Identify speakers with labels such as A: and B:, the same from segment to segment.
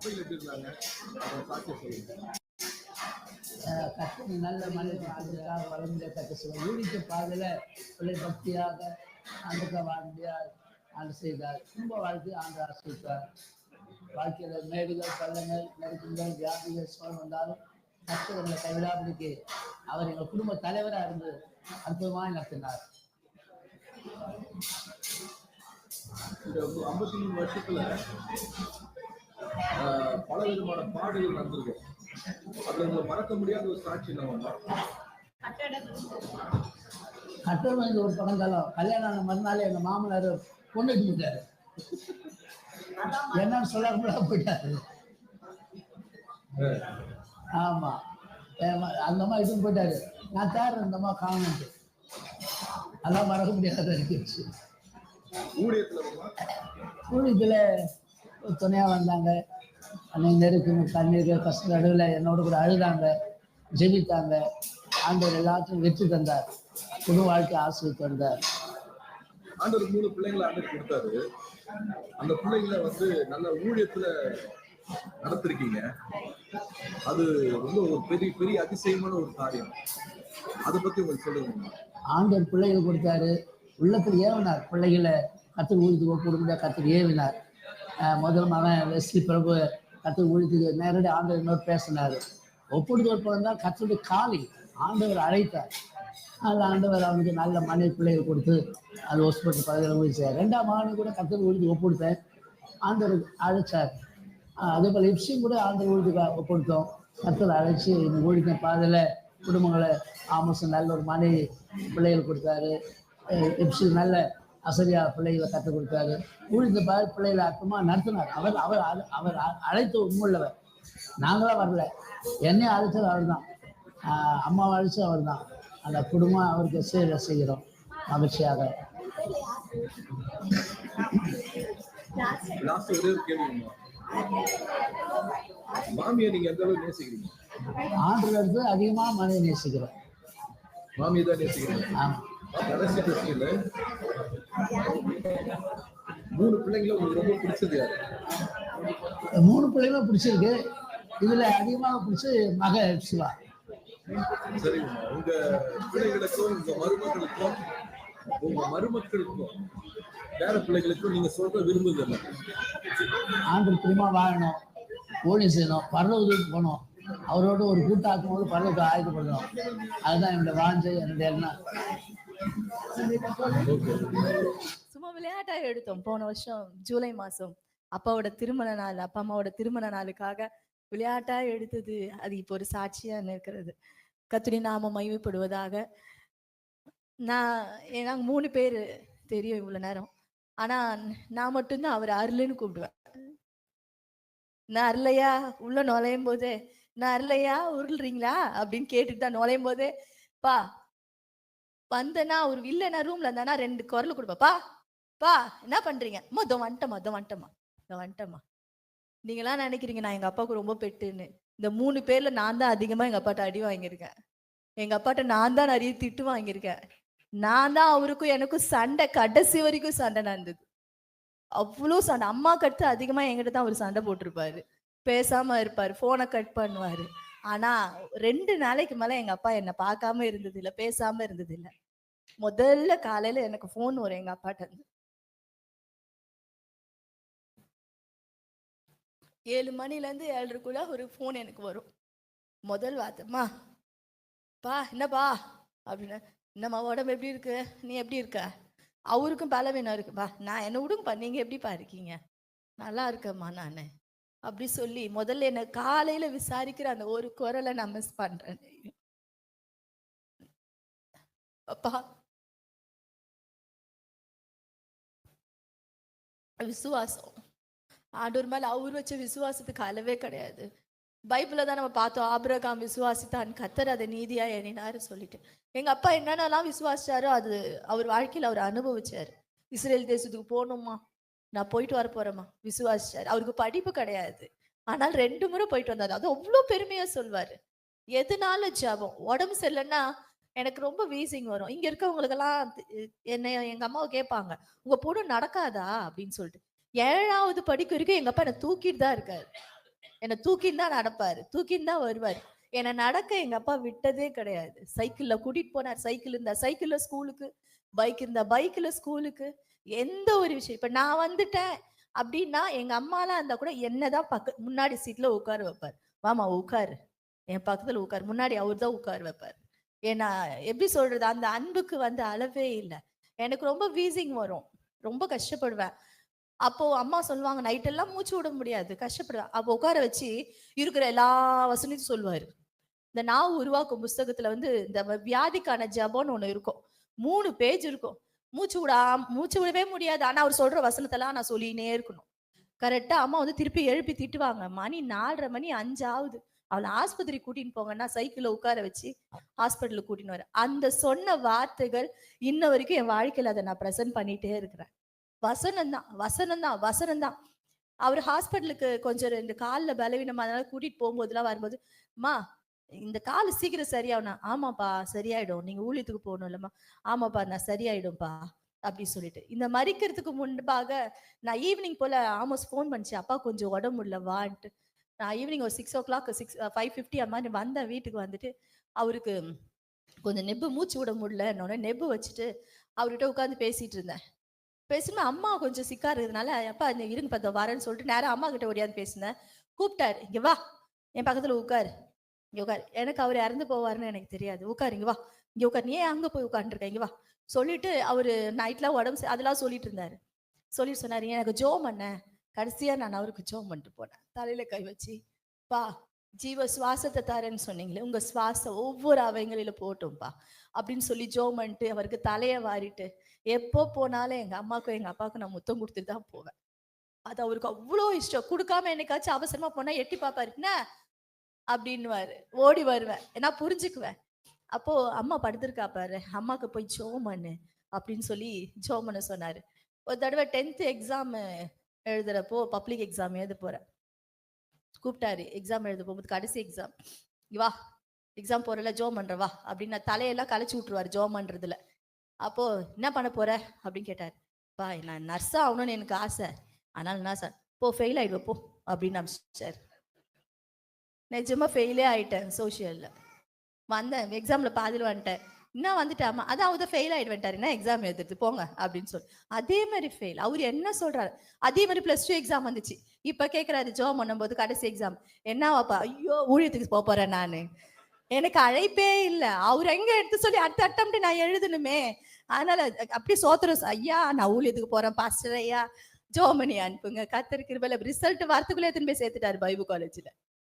A: எப்படி இருந்தாங்க?
B: கற்று நல்ல மனிதர்களுக்காக வளர்ந்த கற்று சொல்லுவோம் ஊழித்த பாதையில் பிள்ளை பக்தியாக ஆண்டுக்க வாழ்ந்தியார் ஆண்டு செய்தார். குடும்ப வாழ்க்கை ஆண்டு ஆசிரித்தார் வாழ்க்கையில் மேடுகள் பள்ளங்கள் நெருக்கங்கள் வியாதிகள் சோழம் வந்தாலும் கஷ்டங்களை கைவிடாமலுக்கு அவர் எங்கள் குடும்ப தலைவராக இருந்து அற்புதமாக நடத்தினார்.
A: இந்த ஐம்பத்தி மூணு வருஷத்துல பல விதமான பாடுகள் நடந்திருக்கு அதுல உங்களை மறக்க முடியாத ஒரு சாட்சி நம்ம
B: கட்டணம் ஒரு பழங்காலம் கல்யாணம் மறுநாள் எங்கள் மாமனார் பொண்ணுட்டு போயிட்டாரு. என்னன்னு சொல்ல முடியாம போயிட்டாரு ஆமா. அந்த அம்மா இதுவும் போயிட்டாரு. நான் இந்த அம்மா காணுன்ட்டு. அதெல்லாம் மறக்க முடியாத
A: ஊழியத்துல நம்ம
B: ஊழியத்தில் துணையாக வந்தாங்க. அன்னைக்கு கண்ணீர் கஷ்ட நடுவில் என்னோட கூட அழுதாங்க. ஜெபித்தாங்க ஆண்டவர் எல்லாத்தையும் வெற்றி தந்தார். புது வாழ்க்கை ஆசிரியர் தந்தார்.
A: ஆண்டவர் மூணு பிள்ளைங்களை ஆண்டவர் கொடுத்தாரு. அந்த பிள்ளைங்களை வந்து நல்ல ஊழியத்துல நடத்திருக்கீங்க. அது ரொம்ப ஒரு பெரிய பெரிய அதிசயமான ஒரு காரியம். அதை பத்தி உங்களுக்கு சொல்லுங்க.
B: ஆண்டவர் பிள்ளைகள் கொடுத்தாரு. உள்ளத்தில் ஏவினார். பிள்ளைகளை கற்றுக்கு ஊழித்து ஒப்புடுங்க கற்றுக்கு ஏவினார். முதல் மகன் வெஸ்லி பிரபு கத்து ஊழித்துக்கு நேரடி ஆண்டவர் இன்னொரு பேசினார். ஒப்புடுத்து ஒப்புடம் தான் கத்துடைய காலி ஆண்டவர் அழைத்தார். அதில் ஆண்டவர் அவனுக்கு நல்ல மனைவி பிள்ளைகள் கொடுத்து அது ஹாஸ்பிட்டல் பகுதியில் முடிச்சார். ரெண்டாம் மகனுக்கு கூட கத்துக்கு ஊழித்து ஒப்புடுத்தேன். ஆண்டவர் அழைச்சார். அதே போல் இப்சியும் கூட ஆண்டவர் ஊழித்துக்கு ஒப்புடுத்தோம். கத்தர் அழைச்சி இந்த ஊழித்த பாதையில் குடும்பங்களை ஆமோசம் நல்ல ஒரு மனைவி பிள்ளைகள் கொடுத்தாரு. இப்சி நல்ல அசரியா பிள்ளைகளை கற்றுக் கொடுத்தாரு ஊழித்த பாதை பிள்ளைகளை அற்புதமாக நடத்தினார். அவர் அவர் அவர் அழைத்த உண்மையுள்ளவர். நாங்களாம் வரல. என்னை அழைச்சது அவர் தான் அம்மாவை அழைச்சது அவர் தான் அந்த குடும்பம் அவருக்கு சேவை செய்கிறோம். மகிழ்ச்சியாக.
A: மாமியை நீங்க எந்த அளவுக்கு நேசிக்கிறீங்க?
B: ஆண்டுகளுக்கு அதிகமாக மனித நேசிக்கிறோம்.
A: மாமியை தான் நேசிக்கிறீங்க.
B: ஆமாம்
A: கடைசி மூணு பிள்ளைங்கள உங்களுக்கு ரொம்ப பிடிச்சது யாரு?
B: மூணு பிள்ளைகளும் பிடிச்சிருக்கு. இதுல அதிகமாக பிடிச்சி மக சிவா.
A: சரிங்க. உங்க பிள்ளைகளுக்கும் உங்க மருமகளுக்கும் உங்க மருமக்களுக்கும் பேர பிள்ளைகளுக்கும் நீங்க சொல்ற விரும்புது என்ன?
B: ஆண்டு பிரியமா வாழணும் ஊழியம் செய்யணும் பரலோகத்துக்கு போகணும். அவரோட ஒரு கூட்டாக்கும் போது பரலோகத்தை ஆயுதப்படணும் அதுதான் என்னுடைய வாஞ்சை என்னுடைய எண்ணம்.
C: சும்மா விளையாட்டா எடுத்தோம். போன வருஷம் ஜூலை மாசம் அப்பாவோட திருமண நாள் அப்பா அம்மாவோட திருமண நாளுக்காக விளையாட்டா எடுத்தது. அது இப்போ ஒரு சாட்சியா நிற்கிறது. கத்துடி நாம மகிமைப்படுவதாக நான் நாங்கள் மூணு பேர் தெரியும் இவ்வளோ நேரம். ஆனா நான் மட்டும்தான் அவர் அருள்னு கூப்பிடுவேன். நான் அருளையா உள்ள நுழையும் போதே நான் அருளையா உருள்றீங்களா? அப்படின்னு கேட்டுட்டு தான் நுழையும் போதே பா வந்தேன்னா ஒரு இல்லைன்னா ரூம்ல இருந்தானா ரெண்டு குரல் கொடுப்பா பா என்ன பண்றீங்க? மொத்தம் வந்துட்டமா மொத்தம் வந்துட்டமா இதோ வந்துட்டமா நீங்களாம் நினைக்கிறீங்க நான் எங்க அப்பாவுக்கு ரொம்ப பெட்டுன்னு. இந்த மூணு பேர்ல நான் தான் அதிகமா எங்க அப்பாட்ட அடி வாங்கியிருக்கேன். எங்க அப்பாட்ட நான் தான் நிறைய திட்டு வாங்கியிருக்கேன். நான் தான் அவருக்கும் எனக்கும் சண்டை கடைசி வரைக்கும் சண்டை நடந்தது. அவ்வளோ சண்டை. அம்மாக்கு அடுத்து அதிகமா என்கிட்ட தான் அவர் சண்டை போட்டிருப்பாரு. பேசாம இருப்பாரு போனை கட் பண்ணுவாரு. ஆனா ரெண்டு நாளைக்கு மேல எங்க அப்பா என்னை பார்க்காம இருந்தது இல்லை பேசாம இருந்தது இல்லை முதல்ல காலையில எனக்கு ஃபோன் வரும் எங்க அப்பாட்ட இருந்து. ஏழு மணில இருந்து ஏழரைக்குள்ள ஒரு ஃபோன் எனக்கு வரும். முதல் வார்த்தைம்மா பா என்னப்பா? அப்படின்னு என்னம்மா உடம்பு எப்படி இருக்கு? நீ எப்படி இருக்க? அவருக்கும் பலவீனம் இருக்குப்பா நான் என்ன விடுங்கப்பா நீங்க எப்படிப்பா இருக்கீங்க? நல்லா இருக்கேம்மா நான். அப்படி சொல்லி முதல்ல என்ன காலையில விசாரிக்கிற அந்த ஒரு குரலை நான் மிஸ் பண்றேன். அப்பா. விசுவாசம். ஆண்டூர் மேல அவர் வச்ச விசுவாசத்துக்கு அளவே கிடையாது. பைபிள தான் நம்ம பார்த்தோம். ஆபிரகாம் விசுவாசித்தான். கத்தர் அதை நீதியா எண்ணினாரு சொல்லிட்டு. எங்க அப்பா என்னென்னலாம் விசுவாசிச்சாரோ அது அவர் வாழ்க்கையில அவர் அனுபவிச்சாரு. இஸ்ரேல் தேசத்துக்கு போகணுமா? நான் போயிட்டு வர போறேம்மா. விசுவாசிச்சார். அவருக்கு படிப்பு கிடையாது. ஆனால் ரெண்டு முறை போயிட்டு வந்தாரு. அது அவ்வளோ பெருமையா சொல்வாரு. எதனால ஜபம்? உடம்பு சரியில்லைன்னா எனக்கு ரொம்ப வீசிங் வரும். இங்க இருக்கவங்களுக்கெல்லாம் என்னை எங்க அம்மாவை கேட்பாங்க. உங்க பொண்ணு நடக்காதா? அப்படின்னு சொல்லிட்டு. ஏழாவது படிக்க வரைக்கும் எங்க அப்பா என்னை தூக்கிட்டு தான் இருக்காரு. என்னை தூக்கின்னு தான் நடப்பாரு. தூக்கின்னு தான் வருவார். என்னை நடக்க எங்க அப்பா விட்டதே கிடையாது. சைக்கிள்ல கூட்டிட்டு போனார். சைக்கிள் இருந்தா சைக்கிள்ல ஸ்கூலுக்கு பைக் இருந்தா பைக்ல ஸ்கூலுக்கு எந்த ஒரு விஷயம் இப்ப நான் வந்துட்டேன் அப்படின்னா எங்க அம்மாலாம் இருந்தா கூட என்னதான் பக்க முன்னாடி சீட்ல உட்கார வைப்பார். வாமா உட்காரு. என் பக்கத்துல உட்காரு. முன்னாடி அவர் தான் உட்கார வைப்பார். ஏன்னா எப்படி சொல்றது அந்த அன்புக்கு வந்து அளவே இல்லை. எனக்கு ரொம்ப வீசிங் வரும். ரொம்ப கஷ்டப்படுவேன். அப்போ அம்மா சொல்லுவாங்க நைட்டெல்லாம் மூச்சு விட முடியாது. கஷ்டப்படுவேன். அப்போ உட்கார வச்சு இருக்கிற எல்லா வசனையும் சொல்லுவாரு. இந்த நான் உருவாக்கும் புஸ்தகத்துல வந்து இந்த வ- வியாதிக்கான ஜபம்னு ஒண்ணு இருக்கும். மூணு பேஜ் இருக்கும். மூச்சு விடா மூச்சு விடவே முடியாது. ஆனா அவர் சொல்ற வசனத்தெல்லாம் நான் சொல்லினே இருக்கணும். கரெக்டா அம்மா வந்து திருப்பி எழுப்பி திட்டுவாங்க. மணி நாலரை மணி அஞ்சு ஆகுது அவளை ஆஸ்பத்திரி கூட்டின்னு போங்கன்னா சைக்கிள்ல உட்கார வச்சு ஹாஸ்பிட்டலுக்கு கூட்டின்னு வர. அந்த சொன்ன வார்த்தைகள் இன்ன வரைக்கும் என் வாழ்க்கையில அதை நான் ப்ரெசென்ட் பண்ணிட்டே இருக்கிறேன். வசனம் தான் வசனம் தான் வசனம் தான். அவர் ஹாஸ்பிட்டலுக்கு கொஞ்சம் ரெண்டு காலில் பலவீனமாக அதனால கூட்டிட்டு போகும்போதெல்லாம் வரும்போது அம்மா இந்த கால் சீக்கிரம் சரியாகணும் ஆமாப்பா சரியாயிடும். நீங்க ஊழியத்துக்கு போகணும் இல்லம்மா ஆமாப்பா நான் சரியாயிடும்ப்பா அப்படி சொல்லிட்டு. இந்த மறிக்கிறதுக்கு முன்பாக நான் ஈவினிங் போல ஆமோஸ் ஃபோன் பண்ணிச்சு. அப்பா கொஞ்சம் உடம்பு முடியல வான்ட்டு நான் ஈவினிங் ஒரு six o'clock six five fifty அந்த மாதிரி வந்தேன். வீட்டுக்கு வந்துட்டு அவருக்கு கொஞ்சம் நெப்பு மூச்சு விட முடியலன்னொடனே நெப்பு வச்சுட்டு அவர்கிட்ட உட்காந்து பேசிட்டு இருந்தேன். பேசுனா அம்மா கொஞ்சம் சிக்கா இருக்கிறதுனால அப்பா இந்த இருங்க பார்த்தோம் வரேன்னு சொல்லிட்டு நேரம் அம்மா கிட்ட ஓடியாந்து பேசினேன். கூப்பிட்டாரு. இங்கே வா என் பக்கத்தில் உட்காரு. இங்கே உட்கார் எனக்கு அவர் இறந்து போவாருன்னு எனக்கு தெரியாது. உட்காருங்க வா. இங்கே உட்கார் நீ ஏன் அங்கே போய் உட்காந்துருக்க இங்கே வா. சொல்லிட்டு அவர் நைட்லாம் உடம்பு அதெல்லாம் சொல்லிட்டு இருந்தாரு. சொல்லிட்டு சொன்னார் எனக்கு ஜோம் பண்ண? கடைசியாக நான் அவருக்கு ஜோம் பண்ணிட்டு போனேன். தலையில் கை வச்சு பா ஜீவ சுவாசத்தை தரேன்னு சொன்னீங்களே உங்கள் சுவாசம் ஒவ்வொரு அவைங்களில் போட்டோம்ப்பா அப்படின்னு சொல்லி ஜோம் பண்ணிட்டு அவருக்கு தலையை வாரிட்டு எப்போ போனாலும் எங்கள் அம்மாவுக்கும் எங்கள் அப்பாவுக்கும் நான் முத்தம் கொடுத்துட்டு தான் போவேன். அது அவருக்கு அவ்வளோ இஷ்டம். கொடுக்காம என்னைக்காச்சும் அவசரமாக போனால் எட்டி பார்ப்பாரு. என்ன? அப்படின்னுவாரு. ஓடி வருவேன். நான் புரிஞ்சுக்குவேன். அப்போ அம்மா படுத்திருக்கா பாரு. அம்மாக்கு போய் ஜோம் பண்ணு அப்படின்னு சொல்லி ஜோம் பண்ண சொன்னாரு. ஒரு தடவை டென்த்து எக்ஸாம் எழுதுறப்போ பப்ளிக் எக்ஸாம் எழுத போறேன். கூப்பிட்டாரு. எக்ஸாம் எழுத போகும்போது கடைசி எக்ஸாம். வா எக்ஸாம் போறல ஜோம் பண்ற வா அப்படின்னு நான் தலையெல்லாம் கலைச்சு விட்டுருவாரு ஜோம் பண்றதுல அப்போ என்ன பண்ண போற? அப்படின்னு கேட்டாரு. பா நான் நர்ஸா ஆகணும்னு எனக்கு ஆசை. ஆனால் என்ன சார் போ ஃபெயில் ஆயிடுவ போ அப்படின்னு அமிச்சார் நிஜமா ஃபெயிலே ஆயிட்டேன் சோஷியலில் வந்தேன் எக்ஸாமில் பாதியில் வந்துட்டேன். என்ன வந்துட்டாமா? அது அவர் ஃபெயில் ஆயிட்டு வந்துட்டாரு. என்ன எக்ஸாம் எழுதுறது? போங்க அப்படின்னு சொல்லி. அதே மாதிரி ஃபெயில் அவர் என்ன சொல்கிறாரு அதே மாதிரி ப்ளஸ் டூ எக்ஸாம் வந்துச்சு. இப்போ கேட்குறாரு ஜோ பண்ணும்போது கடைசி எக்ஸாம் என்னவாப்பா? ஐயோ ஊழியத்துக்கு போக போகிறேன் நான். எனக்கு அழைப்பே இல்லை. அவர் எங்கே எடுத்து சொல்லி அடுத்த அட்டம் நான் எழுதணுமே. அதனால அப்படியே சோத்துறோம் ஐயா நான் ஊழியத்துக்கு போகிறேன் பாஸ்டர் ஐயா ஜோமனி அனுப்புங்க. கத்தர் ரிசல்ட் வரத்துக்குள்ளே எடுத்துன்னு போய் சேர்த்துட்டாரு பைபு காலேஜில்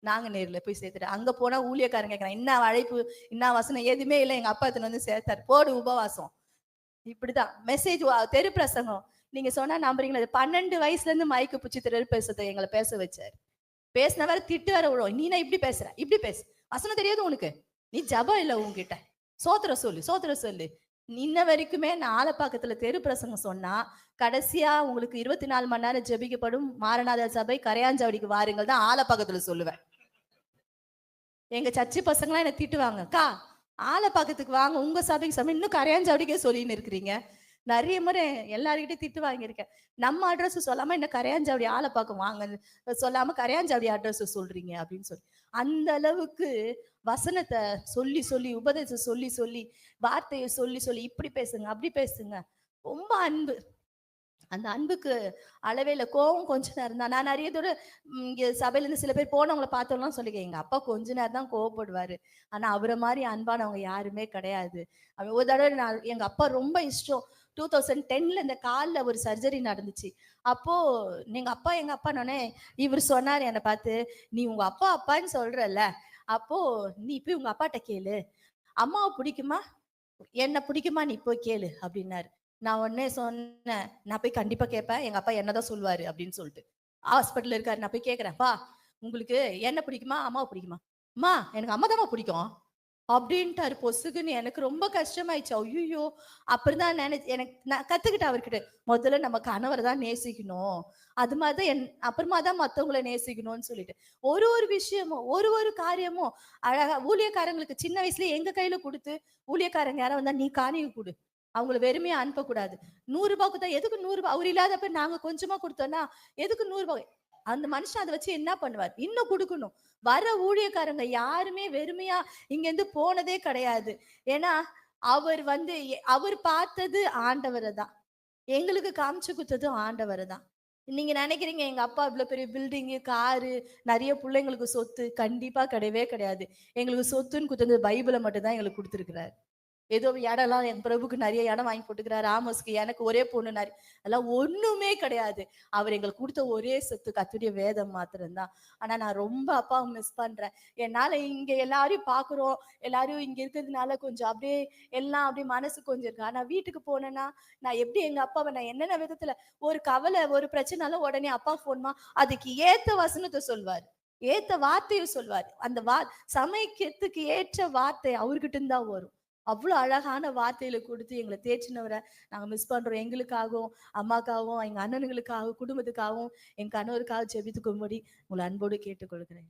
C: நாங்க நேர்ல போய் சேர்த்துட்டோம் அங்க போனா ஊழியக்காரன் கேட்கறான் என்ன அழைப்பு என்ன வசனம் எதுவுமே இல்லை எங்க அப்பா எடுத்துன்னு வந்து சேர்த்தாரு போடு உபவாசம். இப்படிதான். மெசேஜ் தெரு பிரசங்கம். நீங்க சொன்னா நம்புறீங்களா? பன்னெண்டு வயசுல இருந்து மைக்கு பிடிச்சி தெரு பேசுறத எங்களை பேச வச்சாரு. பேசின திட்டு வர விழும். நீ நான் இப்படி பேசுற? இப்படி பேசு. வசனம் தெரியாது உனக்கு. நீ ஜபம் இல்ல உன்கிட்ட. சோத்திர சொல்லு சோத்திர சொல்லு. இன்ன வரைக்குமே நான் ஆலப்பாக்கத்துல தெரு பிரசங்கம் சொன்னா கடைசியா உங்களுக்கு இருபத்தி நாலு மணி நேரம் ஜெபிக்கப்படும் மாரநாத சபை கரையாஞ்சாவடிக்கு வாருங்கள் தான் ஆலப்பாக்கத்துல சொல்லுவேன். எங்க சர்ச்சு பசங்களாம் என்னை திட்டுவாங்க அக்கா பக்கத்துக்கு வாங்க உங்க சபைக்கு சபை இன்னும் கரையாஞ்சாவடிக்கே சொல்லின்னு இருக்கிறீங்க. நிறைய முறை எல்லாருக்கிட்டையும் திட்டு வாங்கியிருக்கேன். நம்ம அட்ரஸ் சொல்லாம என்ன கரையாஞ்சாவடி ஆலப்பாக்கம் வாங்க சொல்லாம கரையாஞ்சாவடி அட்ரஸ் சொல்றீங்க அப்படின்னு சொல்லி. அந்த அளவுக்கு வசனத்தை சொல்லி சொல்லி உபதேசம் சொல்லி சொல்லி வார்த்தையை சொல்லி சொல்லி இப்படி பேசுங்க அப்படி பேசுங்க. ரொம்ப அன்பு. அந்த அன்புக்கு அளவே இல்லை கோவம் கொஞ்ச நேரம் தான். நான் நிறைய தூரம் இங்கே சபையிலேருந்து சில பேர் போனவங்கள பார்த்தோம்லாம் சொல்லிக்க எங்கள் அப்பா கொஞ்ச நேரம் தான் கோவப்படுவார். ஆனால் அவரை மாதிரி அன்பானவங்க யாருமே கிடையாது. அவன் ஒரு தடவை நான் எங்கள் அப்பா ரொம்ப இஷ்டம். டூ தௌசண்ட் டென்ல இந்த காலில் ஒரு சர்ஜரி நடந்துச்சு. அப்போ நீங்கள் அப்பா எங்க அப்பா நானே இவர் சொன்னார் என்னை பார்த்து நீ உங்க அப்பா அப்பான்னு சொல்கிறல்ல அப்போ நீ போய் உங்க அப்பாட்ட கேளு. அம்மாவை பிடிக்குமா? என்ன பிடிக்குமா? நீ போய் கேளு அப்படின்னாரு. நான் உடனே சொன்னேன் நான் போய் கண்டிப்பா கேட்பேன் எங்க அப்பா என்னதான் சொல்லுவாரு? அப்படின்னு சொல்லிட்டு. ஹாஸ்பிட்டல் இருக்காரு நான் போய் கேட்குறேன்ப்பா உங்களுக்கு என்ன பிடிக்குமா? அம்மாவை பிடிக்குமா? அம்மா எனக்கு அம்மா பிடிக்கும். அப்படின்ட்டாரு பொசுக்குன்னு எனக்கு ரொம்ப கஷ்டமாயிடுச்சு. ஐயோ அப்புறம் தான் நினைச்சு எனக்கு நான் கத்துக்கிட்டேன் அவர்கிட்ட முதல்ல நம்ம கணவரை தான் நேசிக்கணும். அது மாதிரி தான் என் அப்புறமா தான் மத்தவங்களை நேசிக்கணும்னு சொல்லிட்டு. ஒரு ஒரு விஷயமும் ஒரு ஒரு காரியமும் அழகா ஊழியக்காரங்களுக்கு சின்ன வயசுல எங்க கையில கொடுத்து ஊழியக்காரங்க யாரும் வந்தா நீ காணிக்க கொடு. அவங்கள வெறுமையா அனுப்பக்கூடாது. நூறு ரூபாய்க்கு தான் எதுக்கு நூறு ரூபாய்? அவர் இல்லாதப்ப நாங்க கொஞ்சமா கொடுத்தோம்னா எதுக்கு நூறு ரூபாய்? அந்த மனுஷன் அதை வச்சு என்ன பண்ணுவார்? இன்னும் கொடுக்கணும். வர ஊழியக்காரங்க யாருமே வெறுமையா இங்க இருந்து போனதே கிடையாது. ஏன்னா அவர் வந்து எ- அவர் பார்த்தது ஆண்டவரை தான். எங்களுக்கு காமிச்சு கொடுத்ததும் ஆண்டவரை தான். நீங்க நினைக்கிறீங்க எங்க அப்பா இவ்வளவு பெரிய பில்டிங்கு காரு நிறைய பிள்ளைங்களுக்கு சொத்து கண்டிப்பா கிடையவே கிடையாது. எங்களுக்கு சொத்துன்னு கொடுத்தது பைபிளை மட்டும் தான் எங்களுக்கு கொடுத்துருக்கிறாரு. ஏதோ இடம்லாம் என் பிரபுக்கு நிறைய இடம் வாங்கி போட்டுக்கிறாரு. ராமஸ்க்கு எனக்கு ஒரே பொண்ணு நிறைய அதெல்லாம் ஒண்ணுமே கிடையாது. அவர் எங்களுக்கு கொடுத்த ஒரே சொத்து கத்துடைய வேதம் மாத்திரம்தான். ஆனா நான் ரொம்ப அப்பாவை மிஸ் பண்றேன். என்னால இங்க எல்லாரையும் பாக்குறோம் எல்லாரும் இங்க இருக்கிறதுனால கொஞ்சம் அப்படியே எல்லாம் அப்படியே மனசு கொஞ்சம் இருக்கு? ஆனா வீட்டுக்கு போனேன்னா நான் எப்படி எங்க அப்பாவை நான் என்னென்ன விதத்துல ஒரு கவலை ஒரு பிரச்சனைனால உடனே அப்பா போன்மா அதுக்கு ஏத்த வசனத்தை சொல்வார். ஏத்த வார்த்தையை சொல்வார். அந்த வா சமைக்கிறதுக்கு ஏற்ற வார்த்தை அவர்கிட்ட இருந்தா வரும். அவ்வளோ அழகான வார்த்தையில கொடுத்து எங்களை தேய்ச்சினவரை நாங்கள் மிஸ் பண்ணுறோம் எங்களுக்காகவும் அம்மாக்காகவும் எங்கள் அண்ணனுங்களுக்காகவும் குடும்பத்துக்காகவும் என் கணவருக்காக ஜெபித்துக்கும்படி உங்களை அன்போடு கேட்டுக்கொள்கிறேன்.